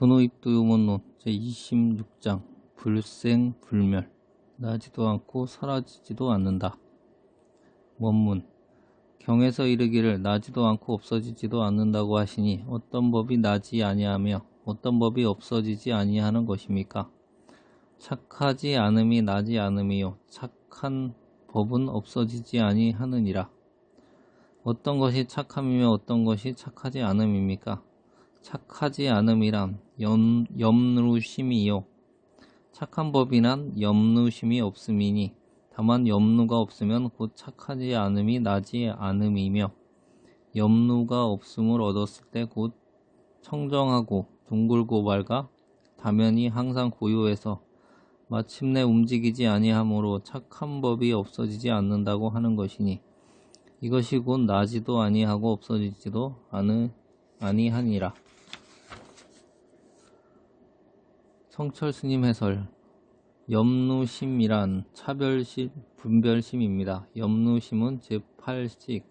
도노입도유문론 제26장 불생불멸 나지도 않고 사라지지도 않는다. 원문 경에서 이르기를 나지도 않고 없어지지도 않는다고 하시니 어떤 법이 나지 아니하며 어떤 법이 없어지지 아니하는 것입니까? 착하지 않음이 나지 않음이요 착한 법은 없어지지 아니하느니라. 어떤 것이 착함이며 어떤 것이 착하지 않음입니까? 착하지 않음이란 염, 염루심이요. 착한 법이란 염루심이 없음이니 다만 염루가 없으면 곧 착하지 않음이 나지 않음이며 염루가 없음을 얻었을 때 곧 청정하고 둥글고 밝아 다면이 항상 고요해서 마침내 움직이지 아니하므로 착한 법이 없어지지 않는다고 하는 것이니 이것이 곧 나지도 아니하고 없어지지도 아니, 아니하니라. 성철 스님 해설 염루심이란 차별심, 분별심입니다. 염루심은 제8식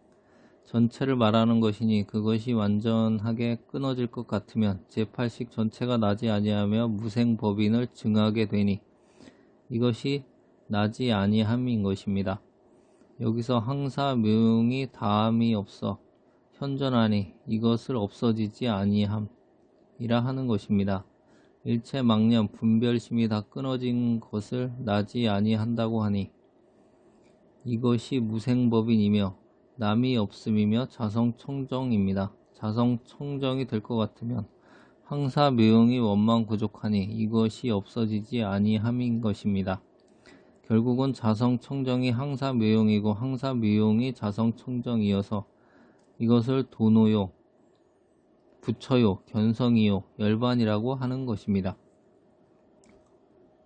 전체를 말하는 것이니 그것이 완전하게 끊어질 것 같으면 제8식 전체가 나지 아니하며 무생법인을 증하게 되니 이것이 나지 아니함인 것입니다. 여기서 항사 묘용이 다함이 없어 현존하니 이것을 없어지지 아니함이라 하는 것입니다. 일체 망념, 분별심이 다 끊어진 것을 나지 아니한다고 하니 이것이 무생법인이며 남이 없음이며 자성청정입니다. 자성청정이 될 것 같으면 항사 묘용이 원망 부족하니 이것이 없어지지 아니함인 것입니다. 결국은 자성청정이 항사 묘용이고 항사 묘용이 자성청정이어서 이것을 도노요, 부처요, 견성이요, 열반이라고 하는 것입니다.